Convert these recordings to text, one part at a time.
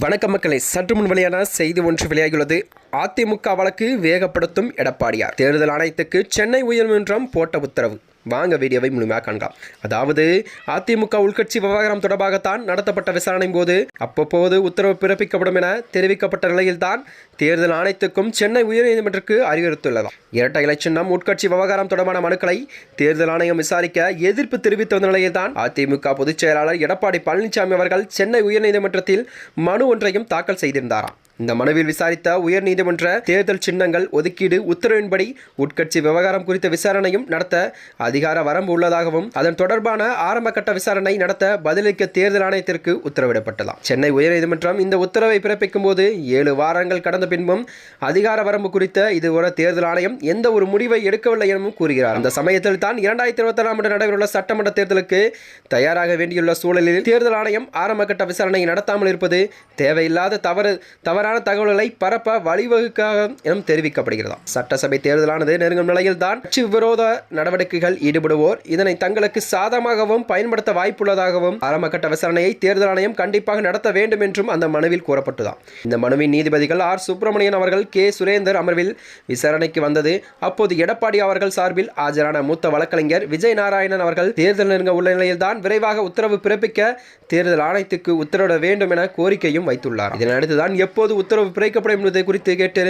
வணக்க மக்களை. சற்று முன் வெளியான செய்தி ஒன்று வெளியாகியுள்ளது. அதிமுக வழக்கு வேகப்படுத்தும் எடப்பாடியார். தேர்தல் ஆணையத்துக்கு சென்னை உயர்நீதிமன்றம் போட்ட உத்தரவு. வாங்க வீடியோவை முழுமையாக காண்கலாம் அதாவது அதிமுக உள்கட்சி விவகாரம் தொடர்பாகத்தான் நடத்தப்பட்ட விசாரணையின் போது அப்பப்போது உத்தரவு பிறப்பிக்கப்படும் என தெரிவிக்கப்பட்ட நிலையில்தான் தேர்தல் ஆணையத்துக்கும் சென்னை உயர்நீதிமன்றத்துக்கு அறிவுறுத்துள்ளதாம் இரட்டை இலை சின்னம் உட்கட்சி விவகாரம் தொடர்பான மனுக்களை தேர்தல் ஆணையம் விசாரிக்க எதிர்ப்பு தெரிவித்த வந்த நிலையில்தான் அதிமுக பொதுச் செயலாளர் எடப்பாடி பழனிசாமி அவர்கள் சென்னை உயர்நீதிமன்றத்தில் மனு ஒன்றையும் தாக்கல் செய்திருந்தாராம். இந்த மனுவில் விசாரித்த உயர்நீதிமன்ற தேர்தல் சின்னங்கள் ஒதுக்கீடு உத்தரவின்படி உட்கட்சி விவகாரம் குறித்த விசாரணையும் நடத்த அதிகார வரம்பு உள்ளதாகவும் அதன் தொடர்பான ஆரம்ப கட்ட விசாரணை நடத்த பதிலளிக்க தேர்தல் ஆணையத்திற்கு உத்தரவிடப்பட்டதாம். சென்னை உயர்நீதிமன்றம் இந்த உத்தரவை பிறப்பிக்கும் போது ஏழு வாரங்கள் கடந்த பின்பும் அதிகார வரம்பு குறித்த இதுவரை தேர்தல் ஆணையம் எந்த ஒரு முடிவை எடுக்கவில்லை எனவும் கூறுகிறார். அந்த சமயத்தில் தான் இரண்டாயிரத்தி இருபத்தி ஆண்டு நடைபெறவுள்ள சட்டமன்ற தேர்தலுக்கு தயாராக வேண்டியுள்ள சூழலில் தேர்தல் ஆணையம் ஆரம்ப கட்ட விசாரணை நடத்தாமல் இருப்பது தேவையில்லாத தவறு தவறு தவறான தகவல்களை பரப்ப வழிவகுக்காக எனும் தெரிவிக்கப்படுகிறதாம். சட்டசபை தேர்தலானது நெருங்கும் நிலையில் தான் கட்சி விரோத நடவடிக்கைகள் ஈடுபடுவோர் இதனை தங்களுக்கு சாதகமாகவும் பயன்படுத்த வாய்ப்புள்ளதாகவும் ஆரம்பகட்ட விசாரணையை தேர்தல் ஆணையம் கண்டிப்பாக நடத்த வேண்டும் என்றும் அந்த மனுவில் கூறப்பட்டுதான் இந்த மனுவின் நீதிபதிகள் ஆர். சுப்பிரமணியன் அவர்கள் கே. சுரேந்தர் அமர்வில் விசாரணைக்கு வந்தது. அப்போது எடப்பாடி அவர்கள் சார்பில் ஆஜரான மூத்த வழக்கறிஞர் விஜய் நாராயணன் அவர்கள் தேர்தல் நெருங்க உள்ள நிலையில்தான் விரைவாக உத்தரவு பிறப்பிக்க தேர்தல் ஆணையத்துக்கு உத்தரவிட வேண்டும் என கோரிக்கையும் வைத்துள்ளார். இதனையடுத்துதான் எப்போது உத்தரவு பிறக்கப்படும் என்பது குறித்து கேட்டு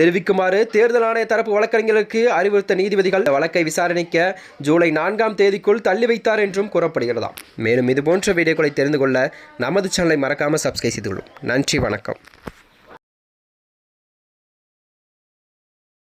தெரிவிக்குமாறு தேர்தல் ஆணைய தரப்பு வழக்கறிஞர்களுக்கு அறிவுறுத்த நீதிபதிகள் வழக்கை விசாரணைக்க ஜூலை நான்காம் தேதிக்குள் தள்ளி வைத்தார் என்றும் கூறப்படுகிறதாம். மேலும் இதுபோன்ற வீடியோக்களை தெரிந்து கொள்ள நமது சேனலை மறக்காமல் சப்ஸ்கிரைப் செய்து கொள்ளும் நன்றி வணக்கம்.